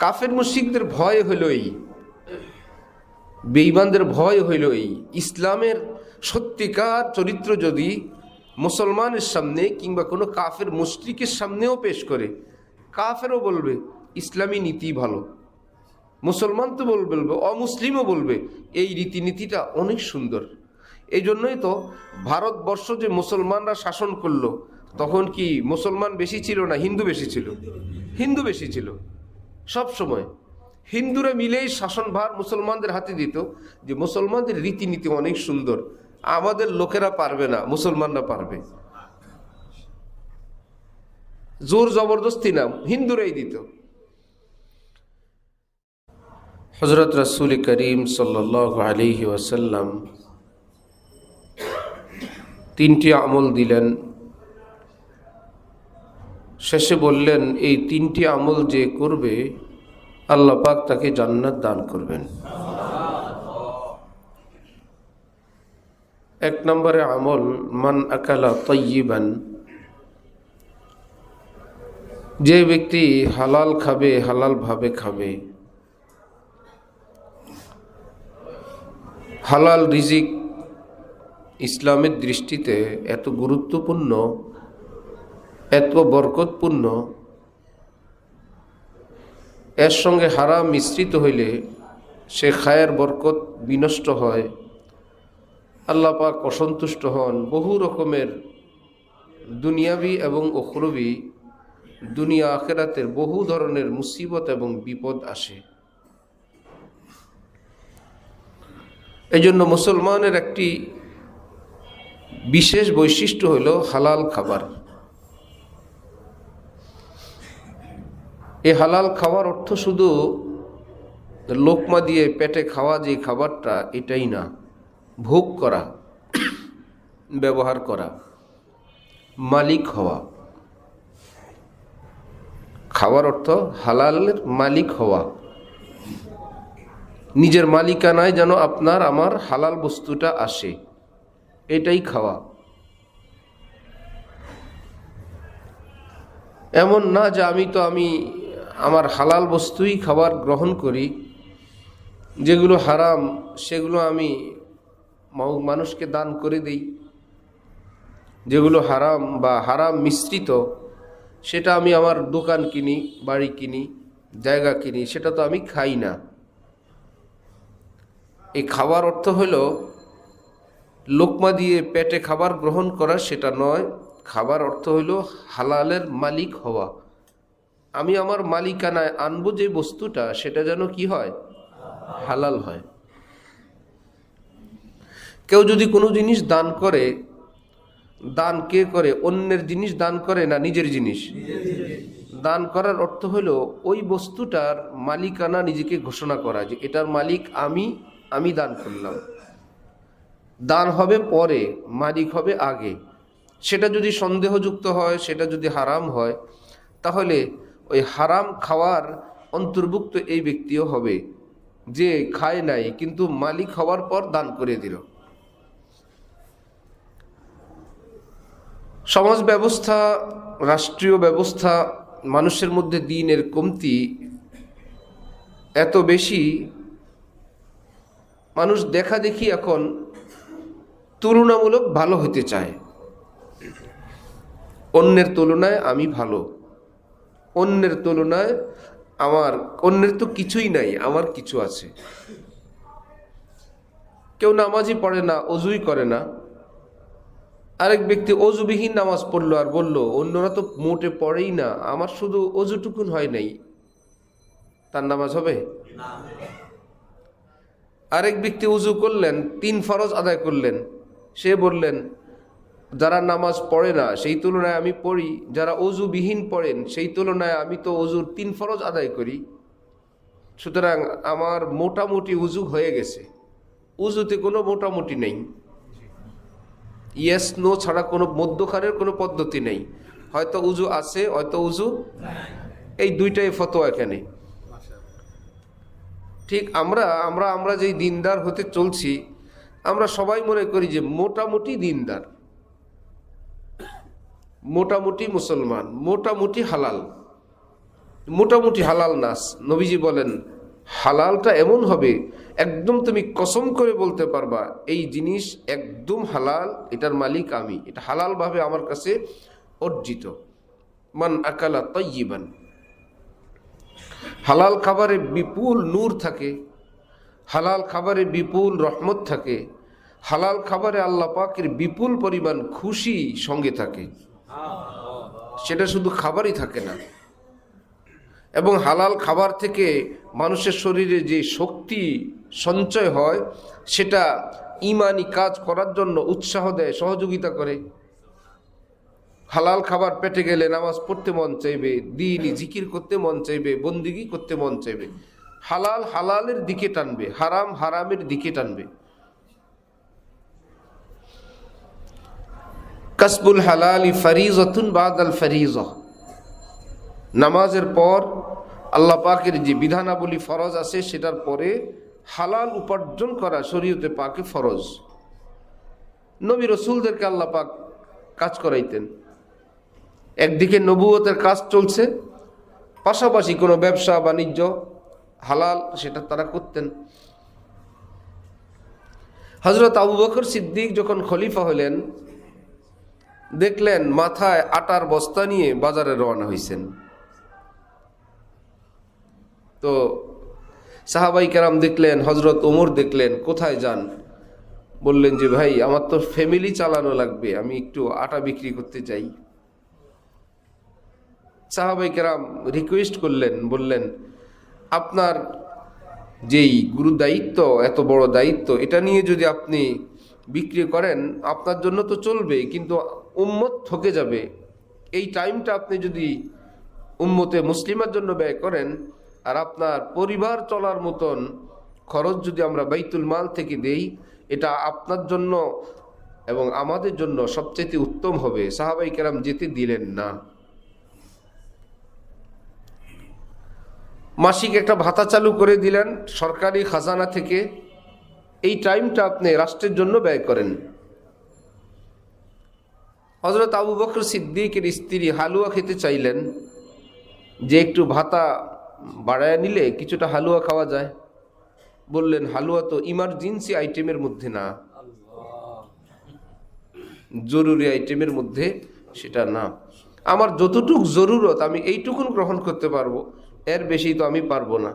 কাফের মুশিকদের ভয় হইল এই বেঈমানদের ভয় হইল এই ইসলামের সত্যিকার চরিত্র যদি মুসলমানের সামনে কিংবা কোনো কাফের মুশরিকের সামনেও পেশ করে, কাফেরও বলবে, ইসলামী নীতি ভালো। মুসলমান তো বলবে, অমুসলিমও বলবে, এই রীতিনীতিটা অনেক সুন্দর। এই জন্যই তো ভারতবর্ষ যে মুসলমানরা শাসন করল, তখন কি মুসলমান বেশি ছিল না হিন্দু বেশি ছিল? হিন্দু বেশি ছিল। সব সময়। হিন্দুরা মিলেই শাসনভার মুসলমানদের হাতে দিত যে মুসলমানদের রীতিনীতি অনেক সুন্দর। আমাদের লোকেরা পারবে না, মুসলমানরা পারবে। জোর জবরদস্তি না, হিন্দুরাই দিত। হজরত রসুল করিম সাল্ল আলিহি ওয়াসাল্লাম তিনটি আমল দিলেন। শেষে বললেন, এই তিনটি আমল যে করবে, আল্লাহ পাক তাকে জান্নাত দান করবেন। এক নম্বরে আমল, মান আকালা তৈবান যে ব্যক্তি হালাল খাবে, হালাল ভাবে খাবে। হালাল রিজিক ইসলামের দৃষ্টিতে এত গুরুত্বপূর্ণ এত বরকতপূর্ণ। এর সঙ্গে হারাম মিশ্রিত হইলে সে খায়ের বরকত বিনষ্ট হয়। আল্লাহ পাক অসন্তুষ্ট হন। বহু রকমের দুনিয়াবি এবং অখরবি দুনিয়া আখেরাতের বহু ধরনের মুসিবত এবং বিপদ আসে। এই জন্য মুসলমানের একটি বিশেষ বৈশিষ্ট্য হল হালাল খাবার। এই হালাল খাওয়ার অর্থ শুধু লোকমা দিয়ে পেটে খাওয়া যে খাবারটা, এটাই না। ভোগ করা, ব্যবহার করা, মালিক হওয়া। খাওয়ার অর্থ হালালের মালিক হওয়া। নিজের মালিকানায় যেন আপনার, আমার হালাল বস্তুটা আসে, এটাই খাওয়া। এমন না যে আমি তো আমি আমার হালাল বস্তুই খাবার গ্রহণ করি, যেগুলো হারাম, সেগুলো আমি মানুষকে দান করে দেই। যেগুলো হারাম বা হারাম মিশ্রিত, সেটা আমি আমার দোকান কিনি, বাড়ি কিনি, জায়গা কিনি, সেটা তো আমি খাই না। এই খাবার অর্থ হল, লোকমা দিয়ে পেটে খাবার গ্রহণ করা সেটা নয়, খাবার অর্থ হইল হালালের মালিক হওয়া। আমি আমার মালিকানায় আনব যে বস্তুটা, সেটা যেন কি হয়? হালাল হয়। কেউ যদি কোনো জিনিস দান করে, দান কে করে? অন্যের জিনিস দান করে না নিজের জিনিস? দান করার অর্থ হলো, ওই বস্তুটার মালিকানা নিজেকে ঘোষণা করা যে, এটার মালিক আমি আমি দান করলাম। দান হবে পরে, মালিক হবে আগে। সেটা যদি সন্দেহযুক্ত হয়, সেটা যদি হারাম হয়, তাহলে ওই হারাম খাওয়ার অন্তর্ভুক্ত এই ব্যক্তিও হবে, যে খায় নাই, কিন্তু মালিক হওয়ার পর দান করে দিল। সমাজ ব্যবস্থা, রাষ্ট্রীয় ব্যবস্থা, মানুষের মধ্যে দিনের কমতি এত বেশি, মানুষ দেখা দেখি এখন তুলনামূলক ভালো হতে চায়। অন্যের তুলনায় আমি ভালো। অন্যের তুলনায় আমার, অন্যের তো কিছুই নাই, আমার কিছু আছে। কেউ নামাজই পড়ে না, অজুই করে না। আরেক ব্যক্তি অজুবিহীন নামাজ পড়ল আর বলল, অন্যরা তো মোটে পড়েই না, আমার শুধু অজুটুকুন হয় নাই। তার নামাজ হবে? আরেক ব্যক্তি উজু করলেন, তিন ফরজ আদায় করলেন। সে বললেন যারা নামাজ পড়ে না, সেই তুলনায় আমি পড়ি, যারা অজুবিহীন পড়েন, সেই তুলনায় আমি তো অজুর তিন ফরজ আদায় করি। সুতরাং আমার মোটামুটি উজু হয়ে গেছে। উজুতে কোনো মোটামুটি নেই। ইয়েস নো ছাড়া কোনো মধ্যখানের কোনো পদ্ধতি নেই। হয়তো উজু আছে, হয়তো উজু এই দুইটাই ফতোয়া এখানে। ঠিক আমরা আমরা আমরা যেই দিনদার হতে চলছি, আমরা সবাই মনে করি যে মোটামুটি দিনদার। মোটামুটি মুসলমান, মোটামুটি হালাল। মোটামুটি হালাল নাস নবীজি বলেন, হালালটা এমন হবে, একদম তুমি কসম করে বলতে পারবা, এই জিনিস একদম হালাল, এটার মালিক আমি। এটা হালালভাবে আমার কাছে অর্জিত। মান আকালা তৈবান হালাল খাবারে বিপুল নূর থাকে, হালাল খাবারে বিপুল রহমত থাকে, হালাল খাবারে আল্লাহ পাকের বিপুল পরিমাণ খুশি সঙ্গে থাকে। সেটা শুধু খাবারই থাকে না। এবং হালাল খাবার থেকে মানুষের শরীরে যে শক্তি সঞ্চয় হয়, সেটা ইমানি কাজ করার জন্য উৎসাহ দেয়, সহযোগিতা করে। হালাল খাবার পেটে গেলে নামাজ পড়তে মন চাইবে, দিনই জিকির করতে মন চাইবে, বন্দিগি করতে মন চাইবে। হালাল হালালের দিকে টানবে, হারাম হারামের দিকে টানবে। কাসবুল হালালি ফারিজতুন বাদ আল ফারিজ। নামাজের পর আল্লাহ পাকের যে বিধানাবলী ফরজ আছে, সেটার পরে হালাল উপার্জন করা শরীয়তে পাকে ফরজ। নবী রসুলদেরকে আল্লাহ পাক কাজ করাইতেন। একদিকে নবুয়তের কাজ চলছে, পাশাপাশি কোনো ব্যবসা, বাণিজ্য হালাল সেটা তারা করতেন। হজরত আবু বকর সিদ্দিক যখন খলিফা হলেন দেখলেন মাথায় আটার বস্তা নিয়ে বাজারে রওনা হয়েছেন তো সাহাবাই কেরাম দেখলেন হজরত ওমর দেখলেন, কোথায় যান? বললেন যে, ভাই, আমার তো ফ্যামিলি চালানো লাগবে, আমি একটু আটা বিক্রি করতে চাই সাহাবাই কেরাম রিকোয়েস্ট করলেন, বললেন, আপনার যেই গুরু দায়িত্ব, এত বড় দায়িত্ব, এটা নিয়ে যদি আপনি বিক্রি করেন, আপনার জন্য তো চলবে, কিন্তু উম্মত থকে যাবে। এই টাইমটা আপনি যদি উম্মতে মুসলিমের জন্য ব্যয় করেন, আর আপনার পরিবার চলার মতন খরচ যদি আমরা বাইতুল মাল থেকে দেই, এটা আপনার জন্য এবং আমাদের জন্য সবচেয়ে উত্তম হবে। সাহাবাই কেরাম যেতে দিলেন না। মাসিক একটা ভাতা চালু করে দিলেন সরকারি খাজানা থেকে। এই টাইমটা আপনি রাষ্ট্রের জন্য ব্যয় করেন। হজরত আবু বকর সিদ্দিকের স্ত্রী হালুয়া খেতে চাইলেন যে একটু ভাতা বাড়ায় নিলে কিছুটা হালুয়া খাওয়া যায়। বললেন, হালুয়া তো ইমার্জেন্সি আইটেমের মধ্যে না। জরুরি আইটেমের মধ্যে সেটা না। আমার যতটুক জরুরত আমি এইটুকুন গ্রহণ করতে পারব, এর বেশি তো আমি পারব না।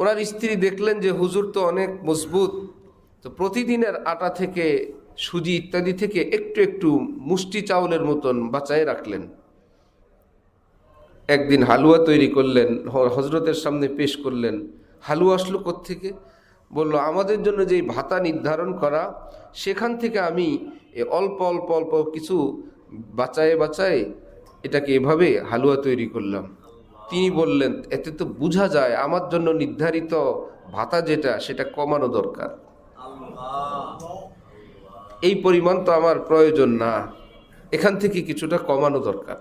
ওনার স্ত্রী দেখলেন যে হুজুর তো অনেক মজবুত, তো প্রতিদিনের আটা থেকে সুজি ইত্যাদি থেকে একটু একটু মুষ্টি চাউলের মতন বাঁচায় রাখলেন। একদিন হালুয়া তৈরি করলেন হজরতের সামনে পেশ করলেন। হালুয়া আসলো থেকে বলল, আমাদের জন্য যেই ভাতা নির্ধারণ করা, সেখান থেকে আমি অল্প অল্প অল্প কিছু বাঁচায়ে বাঁচায়ে এটাকে এভাবে হালুয়া তৈরি করলাম। তিনি বললেন, এতে তো বোঝা যায়, আমার জন্য নির্ধারিত ভাতা যেটা, সেটা কমানো দরকার। এই পরিমাণ তো আমার প্রয়োজন না। এখান থেকে কিছুটা কমানো দরকার।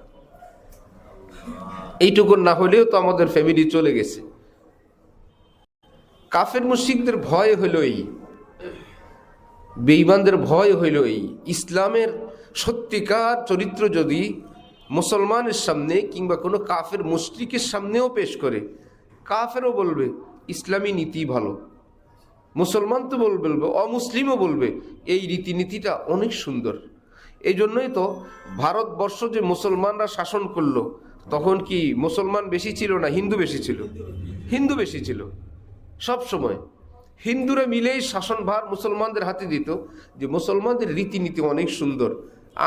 এইটুকুন না হলেও তো আমাদের ফ্যামিলি চলে গেছে। কাফের মুশিকদের ভয় হইল এই বেঈমানদের ভয় হইল এই ইসলামের সত্যিকার চরিত্র যদি মুসলমানের সামনে কিংবা কোনো কাফের মুশরিকের সামনেও পেশ করে, কাফেরও বলবে, ইসলামী নীতি ভালো। মুসলমান তো বলবে অমুসলিমও বলবে, এই রীতিনীতিটা অনেক সুন্দর। এই জন্যই তো ভারতবর্ষ যে মুসলমানরা শাসন করল, তখন কি মুসলমান বেশি ছিল না হিন্দু বেশি ছিল? হিন্দু বেশি ছিল। সব সময় হিন্দুরা মিলেই শাসনভার মুসলমানদের হাতে দিত, যে মুসলমানদের রীতিনীতি অনেক সুন্দর।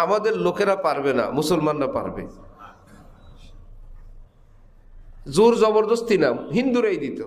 আমাদের লোকেরা পারবে না, মুসলমানরা পারবে। জোর জবরদস্তি না, হিন্দুরাই দিত।